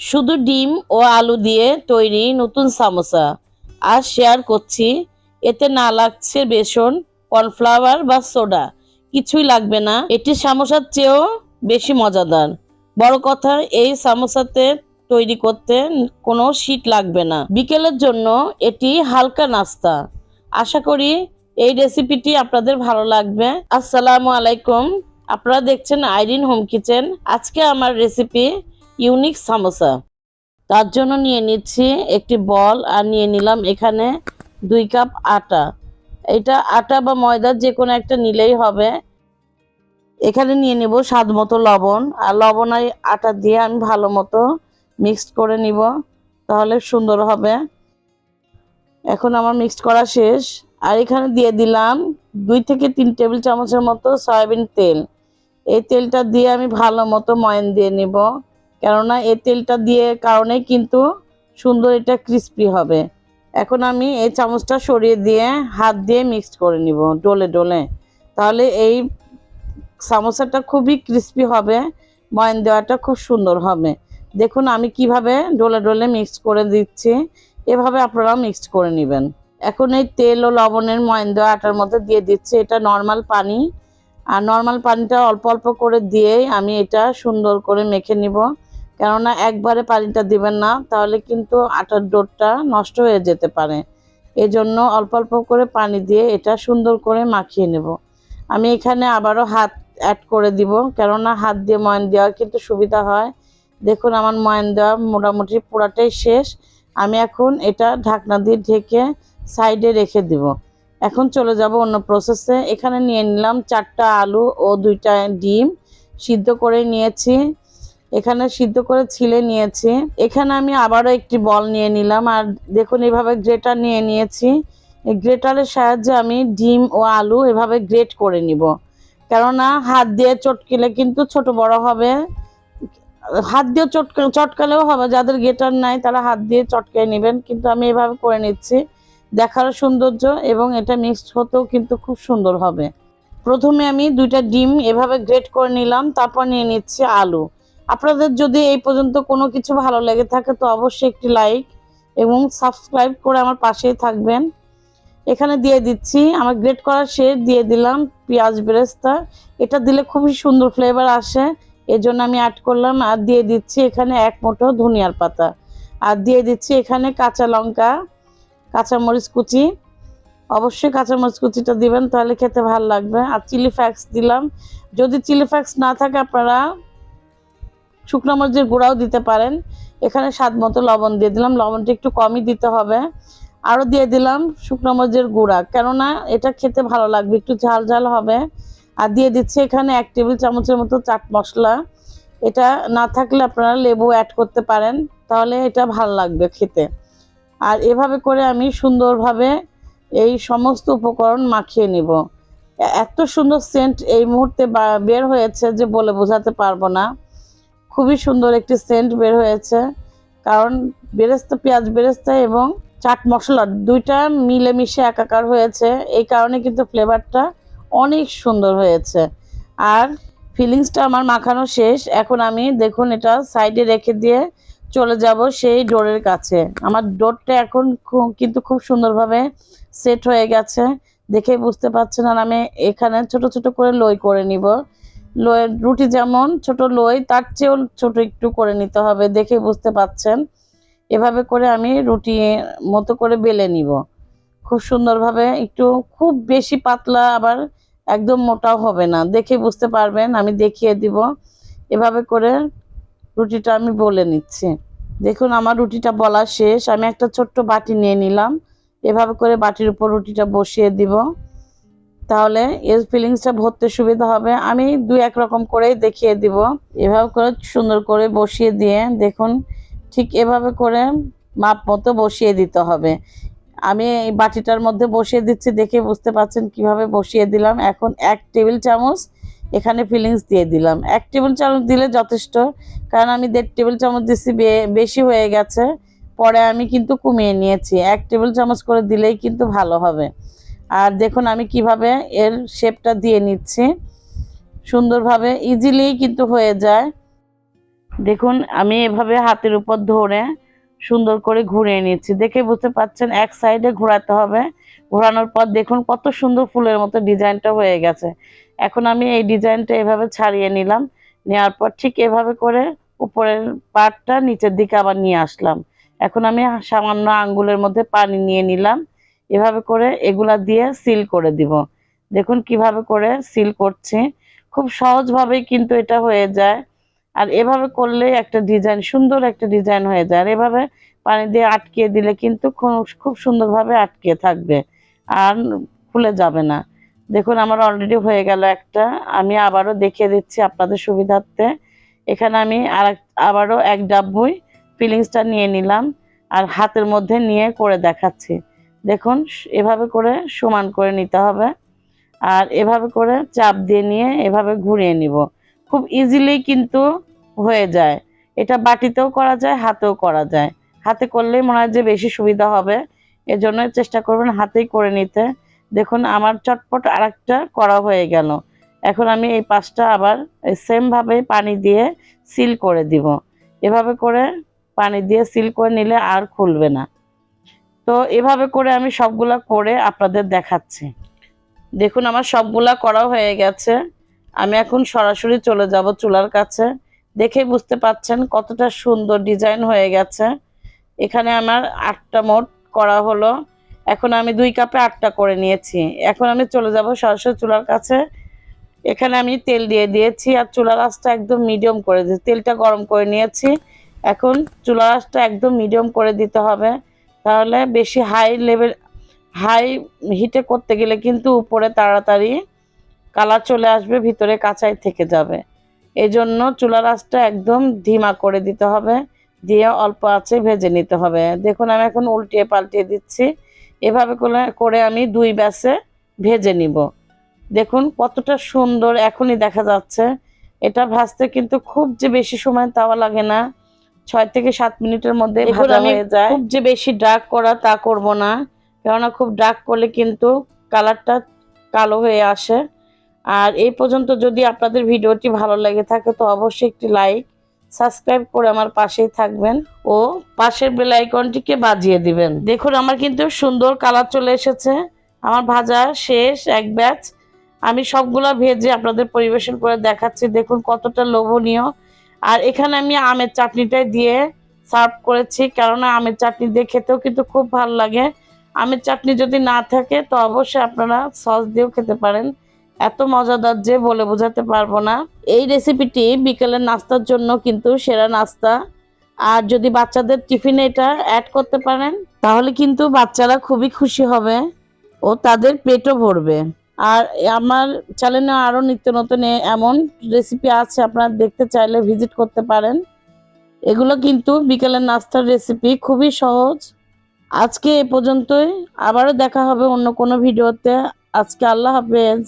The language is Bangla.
শুধু ডিম ও আলু দিয়ে তৈরি নতুন সামোসা। আর শেয়ার করছি, এতে না লাগছে বেসন, কর্নফ্লাওয়ার বা সোডা। কিছুই লাগবে না। এটি সামোসার চেয়েও বেশি মজাদার। বড় কথা, এই সামোসাতে তৈরি করতে কোনো শীত লাগবে না। বিকেলের জন্য এটি হালকা নাস্তা। আশা করি এই রেসিপিটি আপনাদের ভালো লাগবে। আসসালামু আলাইকুম। আপনারা দেখছেন আইরিন হোম কিচেন। আজকে আমার রেসিপি ইউনিক সামোসা। তার জন্য নিয়ে নিচ্ছি একটি বল আর নিয়ে নিলাম এখানে দুই কাপ আটা। এটা আটা বা ময়দা যে কোনো একটা নিলেই হবে। এখানে নিয়ে নেব স্বাদ মতো লবণ। আর লবণ আর আটা দিয়ে আমি ভালো মতো মিক্সড করে নিব, তাহলে সুন্দর হবে। এখন আমার মিক্সড করা শেষ। আর এখানে দিয়ে দিলাম দুই থেকে তিন টেবিল চামচের মতো সয়াবিন তেল। এই তেলটা দিয়ে আমি ভালো মতো ময়ন দিয়ে নিব। কেননা এই তেলটা দিয়ে কারণে কিন্তু সুন্দর এটা ক্রিস্পি হবে। এখন আমি এই চামচটা সরিয়ে দিয়ে হাত দিয়ে মিক্সড করে নিব ডোলে ডোলে। তাহলে এই সামোসাটা খুবই ক্রিস্পি হবে, ময়ন দেওয়াটা খুব সুন্দর হবে। দেখুন আমি কীভাবে ডোলে ডোলে মিক্সড করে দিচ্ছি, এভাবে আপনারা মিক্সড করে নেবেন। এখন এই তেল ও লবণের ময়ন দেওয়া আটার মধ্যে দিয়ে দিচ্ছি, এটা নর্মাল পানি। আর নর্মাল পানিটা অল্প অল্প করে দিয়েই আমি এটা সুন্দর করে মেখে নিব। কেননা একবারে পানিটা দিবেন না, তাহলে কিন্তু আটার ডোরটা নষ্ট হয়ে যেতে পারে। এজন্য অল্প অল্প করে পানি দিয়ে এটা সুন্দর করে মাখিয়ে নেব। আমি এখানে আবারও হাত অ্যাড করে দিব, কেননা হাত দিয়ে ময়ন দেওয়া কিন্তু সুবিধা হয়। দেখুন আমার ময়ন দেওয়া মোটামুটি পুরাটাই শেষ। আমি এখন এটা ঢাকনা দিয়ে ঢেকে সাইডে রেখে দিব। এখন চলে যাব অন্য প্রসেসে এখানে নিয়ে নিলাম চারটা আলু ও দুইটা ডিম। সিদ্ধ করে নিয়েছি। এখানে সিদ্ধ করে ছিলে নিয়েছি। এখানে আমি আবারও একটি বল নিয়ে নিলাম। আর দেখুন, এভাবে গ্রেটার নিয়ে নিয়েছি। গ্রেটারের সাহায্যে আমি ডিম ও আলু এভাবে গ্রেট করে নিব। কেননা হাত দিয়ে চটকিলে কিন্তু ছোট বড় হবে। হাত দিয়ে চটকা, চটকালেও হবে। যাদের গ্রেটার নাই, তারা হাত দিয়ে চটকায় নেবেন। কিন্তু আমি এভাবে করে নিচ্ছি। দেখারও সৌন্দর্য এবং এটা মিক্সড হতেও কিন্তু খুব সুন্দর হবে। প্রথমে আমি দুইটা ডিম এভাবে গ্রেট করে নিলাম। তারপর নিয়ে নিচ্ছি আলু। আপনাদের যদি এই পর্যন্ত কোনো কিছু ভালো লেগে থাকে, তো অবশ্যই একটি লাইক এবং সাবস্ক্রাইব করে আমার পাশেই থাকবেন। এখানে দিয়ে দিচ্ছি, আমার গ্রেট করা শেষ, দিয়ে দিলাম পেঁয়াজ বেরেস্তা। এটা দিলে খুবই সুন্দর ফ্লেভার আসে, এজন্য আমি অ্যাড করলাম। আর দিয়ে দিচ্ছি এখানে এক মুঠো ধনিয়ার পাতা। আর দিয়ে দিচ্ছি এখানে কাঁচা লঙ্কা, কাঁচামরিচ কুচি। অবশ্যই কাঁচামরিচ কুচিটা দিবেন, তাহলে খেতে ভালো লাগবে। আর চিলি ফ্যাক্স দিলাম। যদি চিলি ফ্যাক্স না থাকে আপনারা শুকনো মরিচের গুঁড়াও দিতে পারেন। এখানে স্বাদ মতো লবণ দিয়ে দিলাম। লবণটা একটু কমই দিতে হবে। আরও দিয়ে দিলাম শুকনো মরিচের গুঁড়া। কেননা এটা খেতে ভালো লাগবে, একটু ঝাল ঝাল হবে। আর দিয়ে দিচ্ছি এখানে এক টেবিল চামচের মতো চাট মশলা। এটা না থাকলে আপনারা লেবু অ্যাড করতে পারেন, তাহলে এটা ভালো লাগবে খেতে। আর এভাবে করে আমি সুন্দরভাবে এই সমস্ত উপকরণ মাখিয়ে নিব। এত সুন্দর সেন্ট এই মুহূর্তে বের হয়েছে যে বলে বোঝাতে পারব না। খুবই সুন্দর একটি সেন্ট বের হয়েছে। কারণ বেরেস্তা, পেঁয়াজ বেরেস্তা এবং চাট মশলা দুইটা মিলেমিশে একাকার হয়েছে। এই কারণে কিন্তু ফ্লেভারটা অনেক সুন্দর হয়েছে। আর ফিলিংসটা আমার মাখানো শেষ। এখন আমি দেখুন এটা সাইডে রেখে দিয়ে চলে যাব সেই ডোরের কাছে। আমার ডোরটা এখন কিন্তু খুব সুন্দরভাবে সেট হয়ে গেছে। দেখে বুঝতে পারছেন আর আমি এখানে ছোট ছোট করে লই করে নিব। লয়ের রুটি যেমন ছোট লই, তার চেয়েও ছোট একটু করে নিতে হবে, দেখে বুঝতে পাচ্ছেন। এভাবে করে আমি রুটি মতো করে বেলে নিব। খুব সুন্দরভাবে একটু, খুব বেশি পাতলা আবার একদম মোটাও হবে না। দেখে বুঝতে পারবেন, আমি দেখিয়ে দিব। এভাবে করে রুটিটা আমি বলে নিচ্ছি। দেখুন, আমার রুটিটা বলা শেষ। আমি একটা ছোট্ট বাটি নিয়ে নিলাম। এভাবে করে বাটির উপর রুটিটা বসিয়ে দিব। তাহলে এর ফিলিংসটা ভরতে সুবিধা হবে। আমি দুই এক রকম করেই দেখিয়ে দিব। এভাবে করে সুন্দর করে বসিয়ে দিয়ে দেখুন, ঠিক এভাবে করে মাপ মতো বসিয়ে দিতে হবে। আমি এই বাটিটার মধ্যে বসিয়ে দিচ্ছি দেখে বুঝতে পারছেন কীভাবে বসিয়ে দিলাম। এখন এক টেবিল চামচ এখানে ফিলিংস দিয়ে দিলাম। এক টেবিল চামচ দিলে যথেষ্ট, কারণ আমি দেড় টেবিল চামচ দিচ্ছি বেশি হয়ে গেছে। পরে আমি কিন্তু কমিয়ে নিয়েছি। এক টেবিল চামচ করে দিলেই কিন্তু ভালো হবে। আর দেখুন আমি কীভাবে এর শেপটা দিয়ে নিচ্ছি। সুন্দরভাবে ইজিলি কিন্তু হয়ে যায়। দেখুন, আমি এভাবে হাতের উপর ধরে সুন্দর করে ঘুরিয়ে নিচ্ছি। দেখে বুঝতে পাচ্ছেন, এক সাইডে ঘোরাতে হবে। ঘোরানোর পর দেখুন কত সুন্দর ফুলের মতো ডিজাইনটা হয়ে গেছে। এখন আমি এই ডিজাইনটা এভাবে ছাড়িয়ে নিলাম। নেওয়ার পর ঠিক এভাবে করে উপরের পাটটা নিচের দিকে আবার নিয়ে আসলাম। এখন আমি সামান্য আঙ্গুলের মধ্যে পানি নিয়ে নিলাম। এভাবে করে এগুলা দিয়ে সিল করে দিব। দেখুন কীভাবে করে সিল করছি। খুব সহজভাবেই কিন্তু এটা হয়ে যায়। আর এভাবে করলে একটা ডিজাইন সুন্দর একটা ডিজাইন হয়ে যায়। আর এভাবে পানি দিয়ে আটকিয়ে দিলে কিন্তু খুব- সুন্দরভাবে আটকে থাকবে আর খুলে যাবে না। দেখুন আমার অলরেডি হয়ে গেল একটা। আমি আবারও দেখিয়ে দিচ্ছি আপনাদের সুবিধার্থে। এখানে আমি আর আবারও এক ডাব্বুই ফিলিংসটা নিয়ে নিলাম। আর হাতের মধ্যে নিয়ে করে দেখাচ্ছি। দেখুন, এভাবে করে সমান করে নিতে হবে। আর এভাবে করে চাপ দিয়ে নিয়ে এভাবে ঘুরিয়ে নিব। খুব ইজিলি কিন্তু হয়ে যায়। এটা বাটিতেও করা যায়, হাতেও করা যায়। হাতে করলেই মনে হয় যে বেশি সুবিধা হবে। এজন্য চেষ্টা করবেন হাতেই করে নিতে। দেখুন, আমার চটপট আরেকটা করা হয়ে গেল। এখন আমি এই পাশটা আবার সেম ভাবে পানি দিয়ে সিল করে দিব। এভাবে করে পানি দিয়ে সিল করে নিলে আর খুলবে না। তো এভাবে করে আমি সবগুলা করে আপনাদের দেখাচ্ছি। দেখুন, আমার সবগুলা করা হয়ে গেছে। আমি এখন সরাসরি চলে যাব চুলার কাছে। দেখে বুঝতে পাচ্ছেন কতটা সুন্দর ডিজাইন হয়ে গেছে। এখানে আমার আটটা মোট করা হলো। এখন আমি দুই কাপে আটটা করে নিয়েছি। এখন আমি চলে যাব সরাসরি চুলার কাছে। এখানে আমি তেল দিয়ে দিয়েছি আর চুলার আঁচটা একদম মিডিয়াম করে দিয়েছি। তেলটা গরম করে নিয়েছি। এখন চুলার আঁচটা একদম মিডিয়াম করে দিতে হবে। তাহলে বেশি হাই লেভেল হাই হিটে করতে গেলে কিন্তু উপরে তাড়াতাড়ি কালার চলে আসবে, ভিতরে কাঁচাই থেকে যাবে। এই জন্য চুলার আঁচটা একদম ধিমা করে দিতে হবে, দিয়ে অল্প আছে ভেজে নিতে হবে। দেখুন, আমি এখন উল্টিয়ে পাল্টিয়ে দিচ্ছি। এভাবে করে আমি দুই ব্যাসে ভেজে নিব। দেখুন, কতটা সুন্দর, এখনই দেখা যাচ্ছে। এটা ভাজতে কিন্তু খুব যে বেশি সময় তাওয়া লাগে না। ছয় থেকে সাত মিনিটের মধ্যে ভাজা হয়ে যায়। খুব যে বেশি ডার্ক করা তা করব না। কেননা খুব ডার্ক করলে কিন্তু কালারটা কালো হয়ে আসে। আর এই পর্যন্ত যদি আপনাদের ভিডিওটি ভালো লেগে থাকে তো অবশ্যই একটি লাইক সাবস্ক্রাইব করে আমার পাশেই থাকবেন ও পাশের বেল আইকনটিকে বাজিয়ে দিবেন। দেখুন আমার কিন্তু সুন্দর কালার চলে এসেছে। আমার ভাজা শেষ এক ব্যাচ আমি সবগুলা ভেজে আপনাদের পরিবেশন করে দেখাচ্ছি। দেখুন কতটা লোভনীয়। আর এখানে আমি আমের চাটনিটাই দিয়ে সার্ভ করেছি, কেননা আমের চাটনি দিয়ে খেতেও কিন্তু খুব ভালো লাগে। আমের চাটনি যদি না থাকে, তো অবশ্যই আপনারা সস দিয়েও খেতে পারেন। এত মজাদার যে বলে বোঝাতে পারব না। এই রেসিপিটি বিকেলের নাস্তার জন্য কিন্তু সেরা নাস্তা। আর যদি বাচ্চাদের টিফিনে এটা অ্যাড করতে পারেন, তাহলে কিন্তু বাচ্চারা খুবই খুশি হবে ও তাদের পেটও ভরবে। আর আমার চ্যানেলে আরও নিত্য নতুন এমন রেসিপি আছে, আপনারা দেখতে চাইলে ভিজিট করতে পারেন। এগুলো কিন্তু বিকেলের নাস্তার রেসিপি খুবই সহজ। আজকে এ পর্যন্তই, আবারও দেখা হবে অন্য কোনো ভিডিওতে আজকে আল্লাহ হাফেজ।